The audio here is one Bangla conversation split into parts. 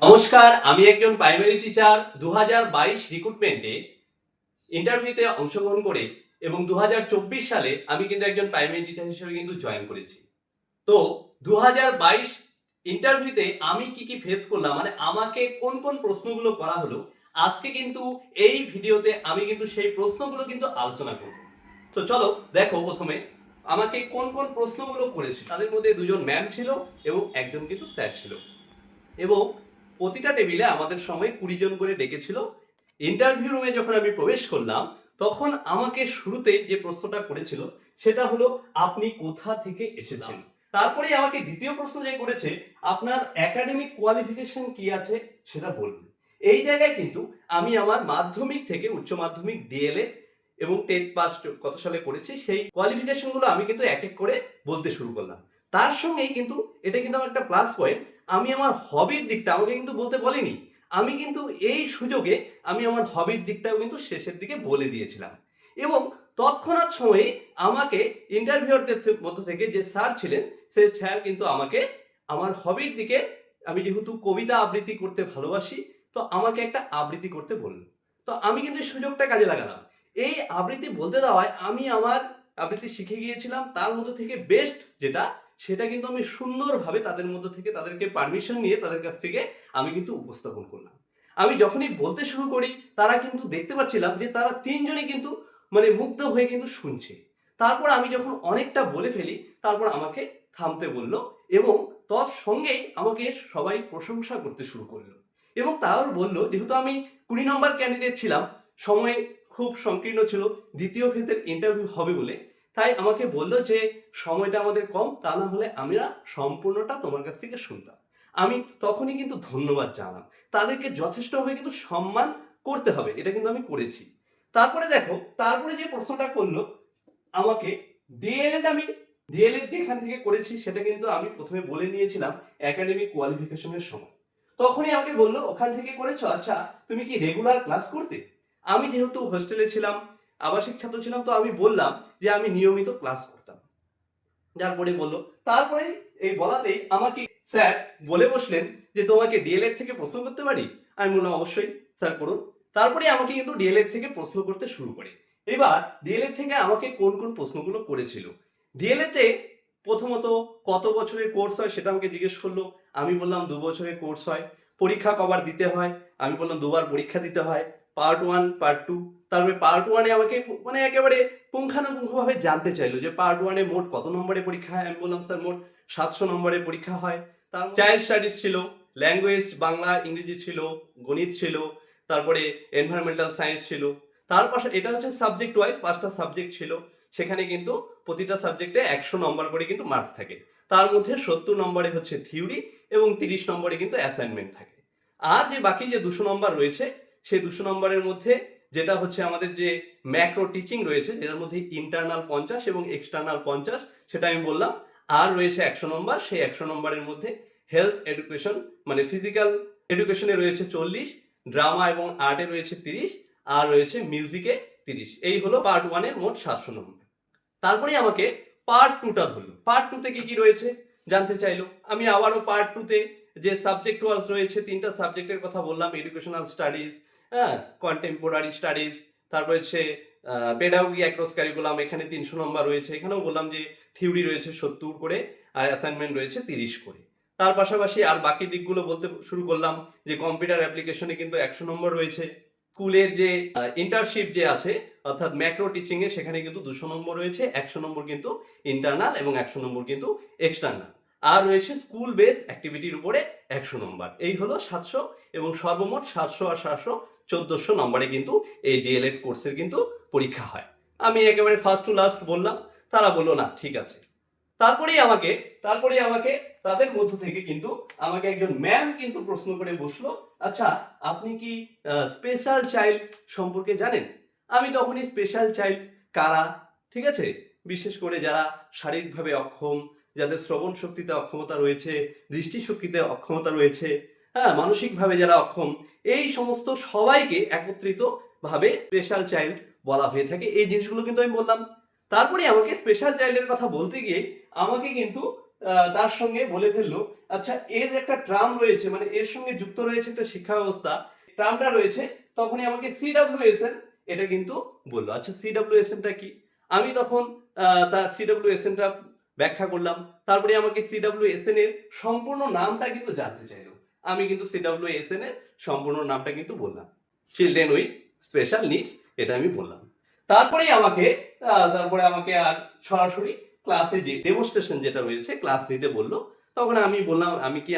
নমস্কার, আমি একজন প্রাইমারি টিচার দুহাজার বাইশ রিক্রুটমেন্টে ইন্টারভিউতে অংশগ্রহণ করে এবং দুহাজার চব্বিশ সালে আমি কিন্তু একজন প্রাইমারি টিচার হিসেবে কিন্তু জয়েন করেছি। তো দুহাজার বাইশ ইন্টারভিউতে আমি কি কি ফেস করলাম মানে আমাকে কোন কোন প্রশ্নগুলো করা হলো, আজকে কিন্তু এই ভিডিওতে আমি কিন্তু সেই প্রশ্নগুলো কিন্তু আলোচনা করব। তো চলো দেখো প্রথমে, আমাকে কোন কোন প্রশ্নগুলো করেছে, তাদের মধ্যে দুজন ম্যাম ছিল এবং একজন কিন্তু স্যার ছিল। এবং প্রতিটা টেবিলে আমাদের সময় কুড়ি জন করে ডেকেছিল। ইন্টারভিউ রুমে যখন আমি প্রবেশ করলাম, তখন আমাকে শুরুতেই যে প্রশ্নটা করেছিল, সেটা হলো, আপনি কোথা থেকে এসেছেন? তারপরে আমাকে দ্বিতীয় প্রশ্ন যে করেছে, আপনার একাডেমিক কোয়ালিফিকেশন কি আছে? সেটা বলুন এই জায়গায় কিন্তু আমি আমার মাধ্যমিক থেকে উচ্চ মাধ্যমিক ডিএলএ এবং টেট পাস কত সালে করেছি, সেই কোয়ালিফিকেশনগুলো আমি কিন্তু এক এক করে বলতে শুরু করলাম। তার সঙ্গেই কিন্তু, এটা কিন্তু আমার একটা প্লাস পয়েন্ট আমি আমার হবির দিকটা আমাকে কিন্তু বলতে বলিনি। আমি কিন্তু এই সুযোগে আমি আমার হবির দিকটাও কিন্তু শেষের দিকে বলে দিয়েছিলাম। এবং তৎক্ষণাৎ সময়ে আমাকে ইন্টারভিউয়ারদের থে- মধ্য থেকে যে স্যার ছিলেন, সেই স্যার কিন্তু আমাকে আমার হবির দিকে আমি যেহেতু কবিতা আবৃত্তি করতে ভালোবাসি, তো আমাকে একটা আবৃত্তি করতে বলল। তো আমি কিন্তু এই সুযোগটা কাজে লাগালাম। এই আবৃত্তি বলতে দেওয়ায় আমি আমার আবৃত্তি শিখে গিয়েছিলাম, তার মধ্যে থেকে বেস্ট যেটা সেটা কিন্তু আমি সুন্দরভাবে তাদের মধ্যে থেকে তাদেরকে পারমিশন নিয়ে তাদের কাছ থেকে আমি কিন্তু উপস্থাপন করলাম। আমি যখনই বলতে শুরু করি, তারা কিন্তু দেখতে পাচ্ছিলাম যে তারা তিনজনই কিন্তু মানে মুগ্ধ হয়ে কিন্তু শুনছে। তারপর আমি যখন অনেকটা বলে ফেলি, তারপর আমাকে থামতে বলল এবং তৎসঙ্গেই আমাকে সবাই প্রশংসা করতে শুরু করল। এবং তাও বলল, যেহেতু আমি কুড়ি নম্বর ক্যান্ডিডেট ছিলাম, সময় খুব সংকীর্ণ ছিল, দ্বিতীয় ফেজের ইন্টারভিউ হবে বলে তাই আমাকে বলল যে, সময়টা আমাদের কম, তা না হলে আমরা সম্পূর্ণটা তোমার কাছ থেকে শুনতাম। আমি তখনই কিন্তু ধন্যবাদ জানালাম। তাদেরকে যথেষ্টভাবে কিন্তু সম্মান করতে হবে, এটা কিন্তু আমি করেছি। তারপরে দেখো, তারপরে যে প্রশ্নটা করল, আমাকে ডিএলএড আমি ডিএলএড যেখান থেকে করেছি, সেটা কিন্তু আমি প্রথমে বলে নিয়েছিলাম একাডেমিক কোয়ালিফিকেশনের সময়। তখনই আমাকে বলল, ওখান থেকে করেছ? আচ্ছা তুমি কি রেগুলার ক্লাস করতে? আমি যেহেতু হোস্টেলে ছিলাম আবাসিক ছাত্র ছিলাম, তো আমি বললাম যে আমি নিয়মিত ক্লাস করতাম। যারপরে বলল তারপরে এই বলাতেই আমাকে স্যার বলে বসলেন যে তোমাকে ডিএলএড থেকে প্রশ্ন করতে পারি? আমি বললাম, অবশ্যই স্যার, করুন। তারপরে আমাকে কিন্তু ডিএলএড থেকে প্রশ্ন করতে শুরু করে। এবার ডিএলএড থেকে আমাকে কোন কোন প্রশ্নগুলো করেছিল? ডিএলএতে প্রথমত কত বছরের কোর্স হয় সেটা আমাকে জিজ্ঞেস করল। আমি বললাম, দু বছরের কোর্স হয়। পরীক্ষা কবার দিতে হয়। আমি বললাম, দুবার পরীক্ষা দিতে হয়। পার্ট ওয়ান পার্ট টু তারপরে পার্ট ওয়ানে আমাকে মানে একেবারে পুঙ্খানুপুঙ্খভাবে জানতে চাইলো যে পার্ট ওয়ানে মোট কত নম্বরে পরীক্ষা হয় আমি বললাম স্যার মোট সাতশো নম্বরের পরীক্ষা হয়। তার চাইল্ড স্টাডিজ ছিল ল্যাঙ্গুয়েজ বাংলা, ইংরেজি ছিল, গণিত ছিল, তারপরে এনভায়রনমেন্টাল সায়েন্স ছিল। তার পাশে এটা হচ্ছে সাবজেক্ট ওয়াইজ পাঁচটা সাবজেক্ট ছিল, সেখানে কিন্তু প্রতিটা সাবজেক্টে একশো নম্বর করে কিন্তু মার্কস থাকে। তার মধ্যে সত্তর নম্বরে হচ্ছে থিওরি এবং তিরিশ নম্বরে কিন্তু অ্যাসাইনমেন্ট থাকে। আর যে বাকি যে দুশো নম্বর রয়েছে সেই দুশো নম্বরের মধ্যে যেটা হচ্ছে আমাদের যে ম্যাক্রো টিচিং রয়েছে, যেটার মধ্যে ইন্টারনাল পঞ্চাশ এবং এক্সটার্নাল পঞ্চাশ, সেটা আমি বললাম। আর রয়েছে একশো নম্বর, সেই একশো নম্বরের মধ্যে হেলথ এডুকেশন মানে ফিজিক্যাল এডুকেশনে রয়েছে চল্লিশ ড্রামা এবং আর্টে রয়েছে তিরিশ, আর রয়েছে মিউজিকে তিরিশ। এই হলো পার্ট ওয়ানের মোট সাতশো নম্বর। তারপরে আমাকে পার্ট টুটা ধরলো। পার্ট টুতে কি কি রয়েছে জানতে চাইলো। আমি আবারও পার্ট টুতে যে সাবজেক্ট ওয়াইজ রয়েছে, তিনটা সাবজেক্টের কথা বললাম এডুকেশনাল স্টাডিজ হ্যাঁ কন্টেম্পোরারি স্টাডিজ তারপর হচ্ছে পেডাগোগি অ্যাক্রস কারিকুলাম এখানে তিনশো নম্বর রয়েছে। এখানেও বললাম যে থিওরি রয়েছে সত্তর করে আর অ্যাসাইনমেন্ট রয়েছে তিরিশ করে। তার পাশাপাশি আর বাকি দিকগুলো বলতে শুরু করলাম যে কম্পিউটার অ্যাপ্লিকেশনে কিন্তু একশো নম্বর রয়েছে। স্কুলের যে ইন্টার্নশিপ যে আছে, অর্থাৎ ম্যাক্রো টিচিং এ, সেখানে কিন্তু দুশো নম্বর রয়েছে, একশো নম্বর কিন্তু ইন্টারনাল এবং একশো নম্বর কিন্তু এক্সটার্নাল আর রয়েছে স্কুল বেস অ্যাক্টিভিটির উপরে একশো নম্বর এই হলো সাতশো এবং সর্বমোট সাতশো আর সাতশো চোদ্দশো নম্বরে কিন্তু এই ডিএলএড কোর্সের কিন্তু পরীক্ষা হয়। আমি একেবারে ফার্স্ট টু লাস্ট বললাম, তারা বলল, না, ঠিক আছে। তারপরেই আমাকে তারপরেই আমাকে, তাদের মধ্য থেকে কিন্তু আমাকে একজন ম্যাম কিন্তু প্রশ্ন করে বসল আচ্ছা আপনি কি স্পেশাল চাইল্ড সম্পর্কে জানেন? আমি তখনই স্পেশাল চাইল্ড কারা, ঠিক আছে? বিশেষ করে যারা শারীরিকভাবে অক্ষম, যাদের শ্রবণ শক্তিতে অক্ষমতা রয়েছে, দৃষ্টিশক্তিতে অক্ষমতা রয়েছে হ্যাঁ মানসিকভাবে যারা অক্ষম, এই সমস্ত সবাইকে একত্রিত ভাবে স্পেশাল চাইল্ড বলা হয়ে থাকে। এই জিনিসগুলো কিন্তু আমি বললাম। তারপরে আমাকে স্পেশাল চাইল্ডের কথা বলতে গিয়ে আমাকে কিন্তু তার সঙ্গে বলে ফেলল আচ্ছা এর একটা ট্রাম রয়েছে মানে এর সঙ্গে যুক্ত রয়েছে একটা শিক্ষা ব্যবস্থা। ট্রামটা রয়েছে, তখনই আমাকে সিডাব্লিউএসএন এটা কিন্তু বলল। আচ্ছা সিডাব্লিউএসএনটা কি? আমি তখন তার সিডাব্লিউএসএনটা ব্যাখ্যা করলাম। তারপরে আমাকে সিডাব্লিউএসএন এর সম্পূর্ণ নামটা কিন্তু জানতে চাইলো। আমি কিন্তু সিডাব্লিউএসএন এর সম্পূর্ণ নামটা কিন্তু বললাম। চিলড্রেন উইথ স্পেশাল নিডস এটা আমি বললাম। তারপরেই আমাকে তারপরে আমাকে আর সরাসরি ক্লাসে যে ডেমোস্ট্রেশন যেটা রয়েছে ক্লাস নিতে বলল, তখন আমি বললাম, আমি কি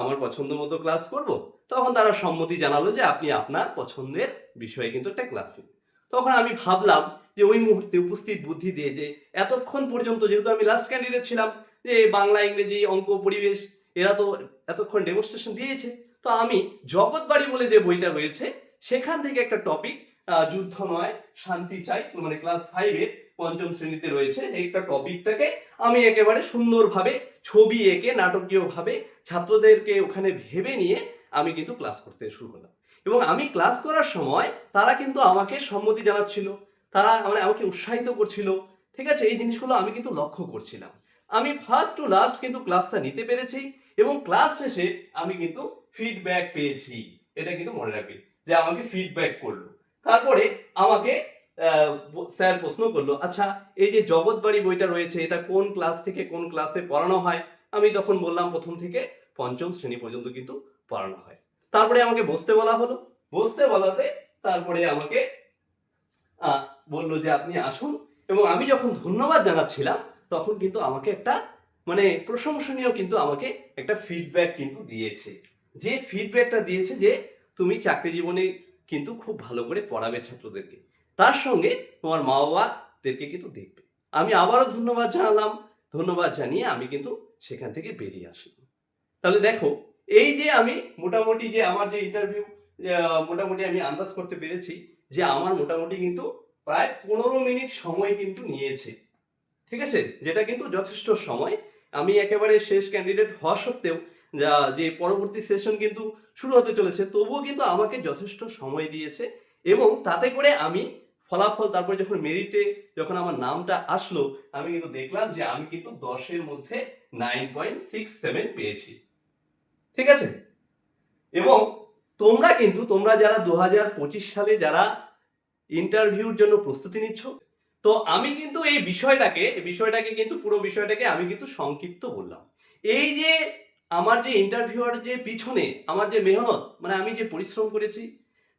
আমার পছন্দ মতো ক্লাস করব? তখন তারা সম্মতি জানালো যে আপনি আপনার পছন্দের বিষয়ে কিন্তু একটা ক্লাস নিন। তখন আমি ভাবলাম যে ওই মুহূর্তে উপস্থিত বুদ্ধি দিয়ে যে এতক্ষণ পর্যন্ত যেহেতু আমি লাস্ট ক্যান্ডিডেট ছিলাম, যে বাংলা, ইংরেজি, অঙ্ক, পরিবেশ, এরা তো এতক্ষণ ডেমোস্ট্রেশন দিয়েছে। তো আমি জগৎবাড়ি বলে যে বইটা রয়েছে, সেখান থেকে একটা টপিক যুদ্ধ নয়, শান্তি চাই মানে ক্লাস ফাইভের পঞ্চম শ্রেণীতে রয়েছে। একটা টপিকটাকে আমি একেবারে সুন্দরভাবে ছবি এঁকে, নাটকীয়ভাবে ছাত্রদেরকে ওখানে ভেবে নিয়ে আমি কিন্তু ক্লাস করতে শুরু করলাম। এবং আমি ক্লাস করার সময় তারা কিন্তু আমাকে সম্মতি জানাচ্ছিল। তারা মানে আমাকে উৎসাহিত করছিল। ঠিক আছে, এই জিনিসগুলো আমি কিন্তু লক্ষ্য করছিলাম। আমি ফার্স্ট টু লাস্ট কিন্তু ক্লাসটা নিতে পেরেছি। এবং ক্লাস শেষে আমি কিন্তু ফিডব্যাক পেয়েছি। এটা কিন্তু মনে রাখবে যে আমাকে ফিডব্যাক করল। তারপরে আমাকে স্যার প্রশ্ন করল আচ্ছা এই যে জগৎবাড়ি বইটা রয়েছে, এটা কোন ক্লাস থেকে কোন ক্লাসে পড়ানো হয়? আমি তখন বললাম, প্রথম থেকে পঞ্চম শ্রেণি পর্যন্ত কিন্তু পড়ানো হয়। তারপরে আমাকে বসতে বলা হলো। বসতে বলাতে তারপরে আমাকে বলল যে, আপনি আসুন। এবং আমি যখন ধন্যবাদ জানাচ্ছিলাম, তখন কিন্তু আমাকে একটা মানে প্রশংসনীয় কিন্তু আমাকে একটা ফিডব্যাক কিন্তু দিয়েছে। যে ফিডব্যাকটা দিয়েছে যে তুমি চাকরি জীবনে কিন্তু খুব ভালো করে পড়াবে ছাত্রদেরকে। তার সঙ্গে তোমার মা বাবাদেরকে কিন্তু দেখবে। আমি আবারও ধন্যবাদ জানালাম। ধন্যবাদ জানিয়ে আমি কিন্তু সেখান থেকে বেরিয়ে আসলাম। তাহলে দেখো, এই যে আমি মোটামুটি যে আমার যে ইন্টারভিউ মোটামুটি আমি আন্দাজ করতে পেরেছি যে আমার মোটামুটি কিন্তু প্রায় পনেরো মিনিট সময় কিন্তু নিয়েছে। ঠিক আছে? যেটা কিন্তু যথেষ্ট সময়। আমি একেবারে শেষ ক্যান্ডিডেট হওয়া সত্ত্বেও যা, যে পরবর্তী সেশন কিন্তু শুরু হতে চলেছে, তবুও কিন্তু আমাকে যথেষ্ট সময় দিয়েছে এবং তাতে করে আমি ফলাফল, তারপরে যখন মেরিটে যখন আমার নামটা আসলো, আমি কিন্তু দেখলাম যে আমি কিন্তু দশের মধ্যে নাইন পয়েন্ট সিক্স সেভেন পেয়েছি। ঠিক আছে? এবং তোমরা কিন্তু, তোমরা যারা দু হাজার পঁচিশ সালে যারা ইন্টারভিউর জন্য প্রস্তুতি নিচ্ছ তো আমি কিন্তু এই বিষয়টাকে বিষয়টাকে কিন্তু, পুরো বিষয়টাকে আমি কিন্তু সংক্ষিপ্ত বললাম। এই যে আমার যে ইন্টারভিউয়ার যে পিছনে, আমার যে মেহনত মানে আমি যে পরিশ্রম করেছি,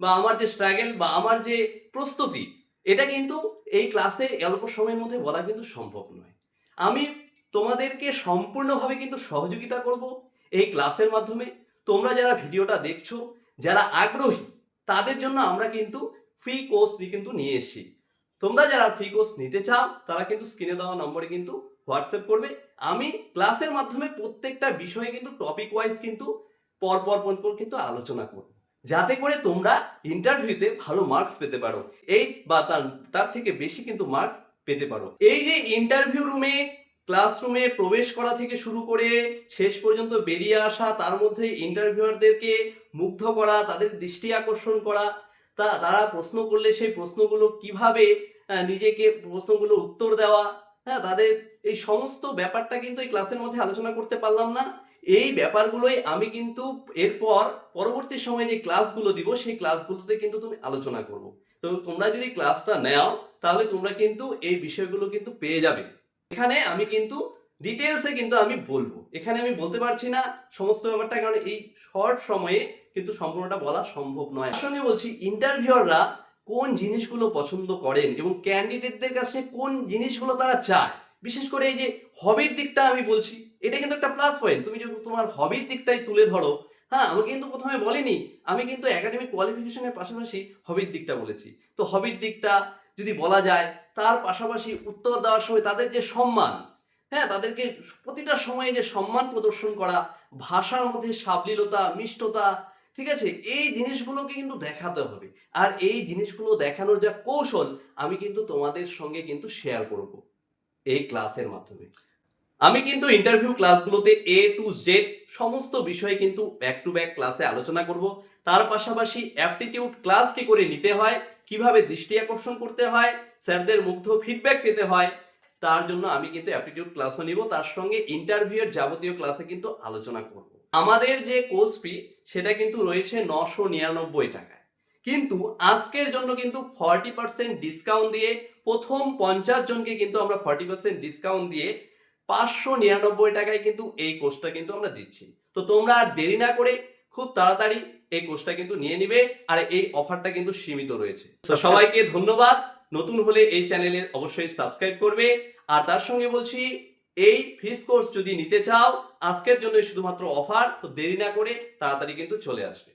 বা আমার যে স্ট্রাগল বা আমার যে প্রস্তুতি, এটা কিন্তু এই ক্লাসে অল্প সময়ের মধ্যে বলা কিন্তু সম্ভব নয়। আমি তোমাদেরকে সম্পূর্ণভাবে কিন্তু সহযোগিতা করব এই ক্লাসের মাধ্যমে। তোমরা যারা ভিডিওটা দেখছ, যারা আগ্রহী, তাদের জন্য আমরা কিন্তু ফ্রি কোর্স কিন্তু নিয়ে এসেছি। তোমরা যারা ফ্রি কোর্স নিতে চাও, তারা কিন্তু স্ক্রিনে দেওয়া নম্বরে কিন্তু হোয়াটসঅ্যাপ করবে। আমি ক্লাসের মাধ্যমে প্রত্যেকটা বিষয়ে কিন্তু টপিক ওয়াইজ কিন্তু পরপর পর পর পর কিন্তু আলোচনা করব। যাতে করে তোমরা ইন্টারভিউতে ভালো মার্কস পেতে পারো। এই বা তার তার থেকে বেশি কিন্তু মার্কস পেতে পারো। এই যে ইন্টারভিউ রুমে ক্লাসরুমে প্রবেশ করা থেকে শুরু করে শেষ পর্যন্ত বেরিয়ে আসা, তার মধ্যে ইন্টারভিউয়ারদেরকে মুগ্ধ করা, তাদের দৃষ্টি আকর্ষণ করা তা, তারা প্রশ্ন করলে সেই প্রশ্নগুলো কীভাবে নিজেকে প্রশ্নগুলো উত্তর দেওয়া হ্যাঁ তাদের এই সমস্ত ব্যাপারটা কিন্তু এই ক্লাসের মধ্যে আলোচনা করতে পারলাম না। এই ব্যাপারগুলোই আমি কিন্তু এরপর পরবর্তী সময়ে যে ক্লাসগুলো দিব, সেই ক্লাসগুলোতে কিন্তু তুমি আলোচনা করব। তো তোমরা যদি ক্লাসটা নাও, তাহলে তোমরা কিন্তু এই বিষয়গুলো কিন্তু পেয়ে যাবে। এখানে আমি কিন্তু ডিটেলসে কিন্তু আমি বলব। এখানে আমি বলতে পারছি না সমস্ত ব্যাপারটা, কারণ এই শর্ট সময়ে কিন্তু সম্পূর্ণটা বলা সম্ভব নয়। সঙ্গে বলছি ইন্টারভিউয়াররা কোন জিনিসগুলো পছন্দ করেন এবং ক্যান্ডিডেটদের কাছে কোন জিনিসগুলো তারা চায়? বিশেষ করে এই যে হবির দিকটা আমি বলছি, এটা কিন্তু একটা প্লাস পয়েন্ট তুমি যদি তোমার হবির দিকটাই তুলে ধরো হ্যাঁ আমি কিন্তু প্রথমে বলিনি, আমি কিন্তু একাডেমিক কোয়ালিফিকেশনের পাশাপাশি হবির দিকটা বলেছি। তো হবির দিকটা যদি বলা যায়, তার পাশাপাশি উত্তর দেওয়ার সময় তাদের যে সম্মান হ্যাঁ তাদেরকে প্রতিটা সময়ে যে সম্মান প্রদর্শন করা, ভাষার মধ্যে সাবলীলতা, মিষ্টতা ঠিক আছে? এই জিনিসগুলোকে কিন্তু দেখাতে হবে। আর এই জিনিসগুলো দেখানোর যা কৌশল, আমি কিন্তু তোমাদের সঙ্গে কিন্তু শেয়ার করব এই ক্লাসের মাধ্যমে। আমি কিন্তু ইন্টারভিউ ক্লাসগুলোতে এ টু জেড সমস্ত বিষয়ে কিন্তু ব্যাক টু ব্যাক ক্লাসে আলোচনা করব। তার পাশাপাশি অ্যাপটিটিউড ক্লাস কি করে নিতে হয়, কীভাবে দৃষ্টি আকর্ষণ করতে হয়, স্যারদের মুগ্ধ ফিডব্যাক পেতে হয়, তার জন্য আমি কিন্তু অ্যাপটিটিউড ক্লাসও নিব। তার সঙ্গে ইন্টারভিউয়ের যাবতীয় ক্লাসে কিন্তু আলোচনা করব। আমাদের যে কোর্স ফি সেটা কিন্তু রয়েছে নশো নিরানব্বই টাকায়। কিন্তু আজকের জন্য কিন্তু ফর্টি পার্সেন্ট ডিসকাউন্ট দিয়ে প্রথম পঞ্চাশ জনকে কিন্তু আমরা ফর্টি পার্সেন্ট ডিসকাউন্ট দিয়ে পাঁচশো নিরানব্বই টাকায় কিন্তু এই কোর্সটা কিন্তু আমরা দিচ্ছি। তো তোমরা আর দেরি না করে খুব তাড়াতাড়ি এই কোর্সটা কিন্তু নিয়ে নিবে আর এই অফারটা কিন্তু সীমিত রয়েছে। তো সবাইকে ধন্যবাদ। নতুন হলে এই চ্যানেলে অবশ্যই সাবস্ক্রাইব করবে। আর তার সঙ্গে বলছি এই ফিস কোর্স যদি নিতে চাও, আজকের জন্য শুধুমাত্র অফার, তো দেরি না করে তাড়াতাড়ি কিন্তু চলে আসবে।